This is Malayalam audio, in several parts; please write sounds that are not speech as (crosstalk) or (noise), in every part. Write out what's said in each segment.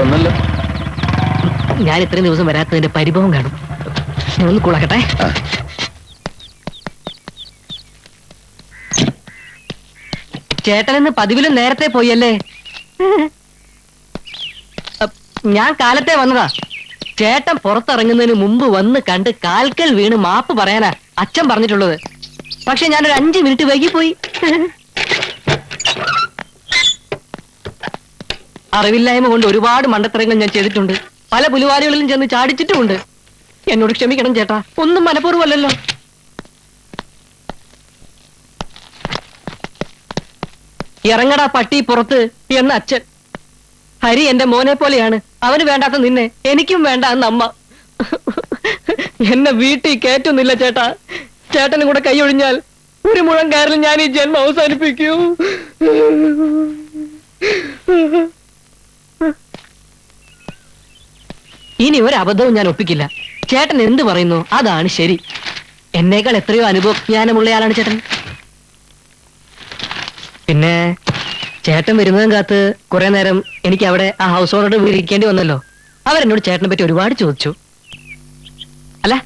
വന്നല്ലോ ഞാൻ ഇത്രയും ദിവസം വരാത്തതിന്റെ പരിഭവം കാണും. ഞാൻ ഒന്ന് കുളക്കട്ടെ. ചേട്ടനെന്ന് പതിവിലും നേരത്തെ പോയല്ലേ? ഞാൻ കാലത്തെ വന്നതാ. ചേട്ടൻ പുറത്തിറങ്ങുന്നതിന് മുമ്പ് വന്ന് കണ്ട് കാൽക്കൽ വീണ് മാപ്പ് പറയാനാ അച്ഛൻ പറഞ്ഞിട്ടുള്ളത്. പക്ഷെ ഞാനൊരു അഞ്ചു മിനിറ്റ് വൈകിപ്പോയി അറിവില്ലായ്മ കൊണ്ട് ഒരുപാട് മണ്ടത്തരങ്ങൾ ഞാൻ ചെയ്തിട്ടുണ്ട്. പല പുലിവാലുകളിലും ചെന്ന് ചാടിച്ചിട്ടുമുണ്ട്. എന്നോട് ക്ഷമിക്കണം ചേട്ടാ. ഒന്നും മനഃപൂർവമല്ലല്ലോ. ഇറങ്ങടാ പട്ടി പുറത്ത് എന്ന അച്ഛൻ. ഹരി എന്റെ മോനെ പോലെയാണ്. അവന് വേണ്ടാത്ത നിന്നെ എനിക്കും വേണ്ട എന്ന് അമ്മ. എന്നെ വീട്ടിൽ കയറ്റുന്നില്ല ചേട്ടാ. ചേട്ടനും കൂടെ കൈയൊഴിഞ്ഞാൽ ഒരു മുഴം കയറിൽ ഞാൻ ഈ ജന്മം അവസാനിപ്പിക്കൂ. ഇനി ഒരു അബദ്ധവും ഞാൻ ഒപ്പിക്കില്ല. ചേട്ടൻ എന്ത് പറയുന്നു? അതാണ് ശരി. എന്നേക്കാൾ എത്രയോ അനുഭവജ്ഞാനമുള്ളയാളാണ് ചേട്ടൻ. പിന്നെ ചേട്ടൻ വരുന്നതും കാത്ത് കുറെ നേരം എനിക്ക് അവിടെ ആ ഹൗസ് ഓണറോട് വിളിക്കേണ്ടി വന്നല്ലോ. അവരെന്നോട് ചേട്ടനെ പറ്റി ഒരുപാട് ചോദിച്ചു. അല്ല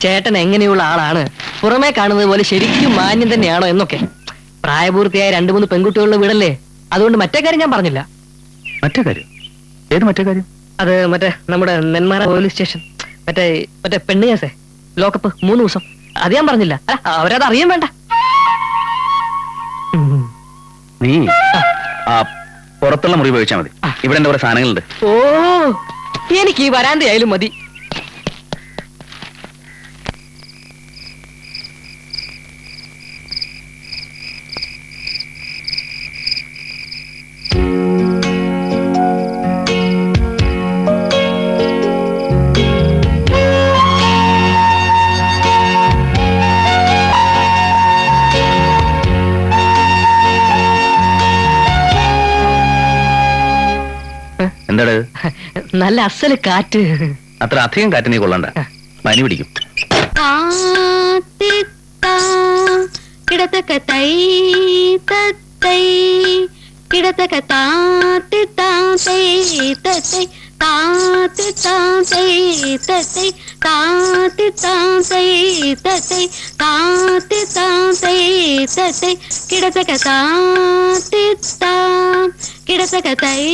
ചേട്ടൻ എങ്ങനെയുള്ള ആളാണ്? പുറമേ കാണുന്നത് പോലെ ശരിക്കും മാന്യം തന്നെയാണോ എന്നൊക്കെ. പ്രായപൂർത്തിയായ രണ്ടു മൂന്ന് പെൺകുട്ടികളുടെ വീടല്ലേ? അതുകൊണ്ട് മറ്റേ കാര്യം ഞാൻ പറഞ്ഞില്ല. മറ്റേ കാര്യം? ഏത് മറ്റേ കാര്യം? അത് മറ്റേ നമ്മുടെ നെന്മാറ പോലീസ് സ്റ്റേഷൻ. മറ്റേ മറ്റേ പെണ്ണ് കേസേ ലോക്കപ്പ് മൂന്ന് ദിവസം. അത് ഞാൻ പറഞ്ഞില്ല. അല്ല അവരത് അറിയാൻ വേണ്ട. നീ ആ. പുറത്തുള്ള മുറി ഉപയോഗിച്ചാൽ മതി. ഇവിടെ എന്റെ കുറെ സാധനങ്ങളുണ്ട്. ഓ എനിക്ക് ഈ വരാന്തയായാലും മതി. എന്താണ്? നല്ല അസൽ കാറ്റ്. അത്ര അധികം കാറ്റ് നീ കൊള്ളണ്ട. പനി പിടിക്കും. കിടത്തക്ക തൈ തത്തൈ കിടത്തക്ക താത്തിത്താ തൈ താത്തി തൈ തത്തൈ താത്തിത്താ തൈ തത്തൈ താത്തിത്താ തൈ തത്തൈ കിടത്തക്ക തൈ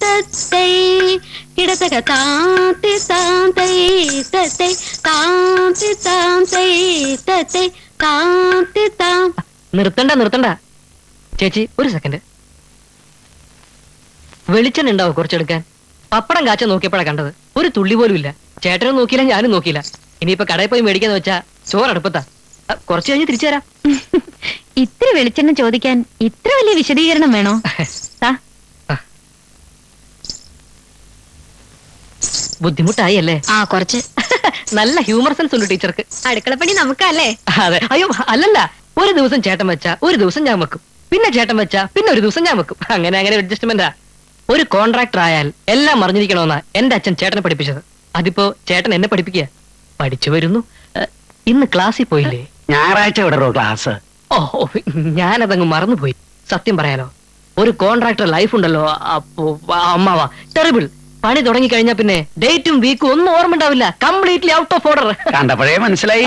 തത്തൈ കിടത്തക്ക താത്തി താന്തൈ തത്തൈ താത്തി താന്തൈ തത്തൈ താത്തി താം നിർത്തണ്ട നിർത്തണ്ട. ചേച്ചി ഒരു സെക്കൻഡ് വെളിച്ചെണ്ണ ഉണ്ടാവും കുറച്ചെടുക്കാൻ? പപ്പടം കാച്ച നോക്കിയപ്പോഴാണ് കണ്ടത്. ഒരു തുള്ളി പോലും ഇല്ല. ചേട്ടനും നോക്കിയില്ല ഞാനും നോക്കിയില്ല. ഇനിയിപ്പോ കടയിൽ പോയി മേടിക്കാന്ന് വെച്ചാ ചോറടുപ്പത്താ അ, കുറച്ച് കഴിഞ്ഞ് തിരിച്ചു തരാം (laughs) ഇത്ര വെളിച്ചെണ്ണ ചോദിക്കാൻ ഇത്ര വലിയ വിശദീകരണം വേണോ (laughs) താ ബുദ്ധിമുട്ടായി അല്ലേ ആ കുറച്ച്. (laughs) നല്ല ഹ്യൂമർ സെൻസ് ഉണ്ട് ടീച്ചർക്ക്. അടുക്കളപ്പണി നമുക്കല്ലേ? അതെ. അയ്യോ അല്ലല്ല. ഒരു ദിവസം ചേട്ടൻ വെച്ചാ ഒരു ദിവസം ഞാൻ വെക്കും. പിന്നെ ചേട്ടൻ വെച്ചാ പിന്നെ ഒരു ദിവസം ഞാൻ വെക്കും. (laughs) അങ്ങനെ അങ്ങനെ അഡ്ജസ്റ്റ്മെന്റാ ഒരു കോൺട്രാക്ടർ ആയാൽ എല്ലാം അറിഞ്ഞിരിക്കണമെന്നാ എന്റെ അച്ഛൻ ചേട്ടനെ പഠിപ്പിച്ചത്. അതിപ്പോ ചേട്ടൻ എന്നെ പഠിപ്പിക്കുക. പഠിച്ചു വരുന്നു. ഇന്ന് ക്ലാസ്സിൽ പോയില്ലേ? ഞായറാഴ്ച വിടറോ ക്ലാസ് ഓ ഓ, ഞാനതങ്ങ് മറന്നുപോയി. സത്യം പറയാലോ. ഒരു കോൺട്രാക്ടർ ലൈഫ് ഉണ്ടല്ലോ അപ്പോ അമ്മാവാ. ടെറിബിൾ പണി തുടങ്ങി കഴിഞ്ഞാ പിന്നെ ഡേറ്റും വീക്കും ഒന്നും ഓർമ്മ ഉണ്ടാവില്ല കംപ്ലീറ്റ്ലി ഔട്ട് ഓഫ് ഓർഡർ കണ്ടപ്പോഴേ മനസ്സിലായി.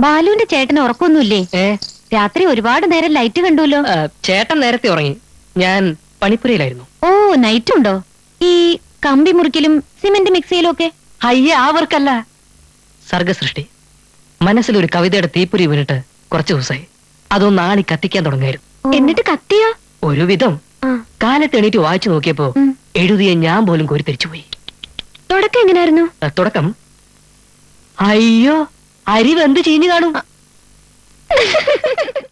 ബാലുവിന്റെ ചേട്ടന് ഉറക്കൊന്നുമില്ലേ? ഏ? രാത്രി ഒരുപാട് നേരം ലൈറ്റ് കണ്ടുല്ലോ. ആ, ചേട്ടൻ നേരത്തെ ഉറങ്ങി. ഞാൻ പണിപ്പുരയിലായിരുന്നു. ഓ നൈറ്റ് ഉണ്ടോ? ഈ കമ്പി മുറിക്കലും സിമെന്റ് മിക്സിയിലും ഒക്കെ? അയ്യേ ആ വർക്കല്ല. സർഗസൃഷ്ടി. മനസ്സിലൊരു കവിതയുടെ തീപ്പൊരി വീണിട്ട് കുറച്ചു ദിവസമായി. അതൊന്ന് ആളി കത്തിക്കാൻ തുടങ്ങായിരുന്നു. എന്നിട്ട് കത്തിയോ? ഒരുവിധം. ആ. കാലത്ത് എണീറ്റ് വായിച്ചു നോക്കിയപ്പോ എഴുതിയ ഞാൻ പോലും കോരിത്തിരിച്ചു പോയി തുടക്കം എങ്ങനെയായിരുന്നു തുടക്കം. അയ്യോ അരി വെന്ത് ചീഞ്ഞു കാണും. (laughs)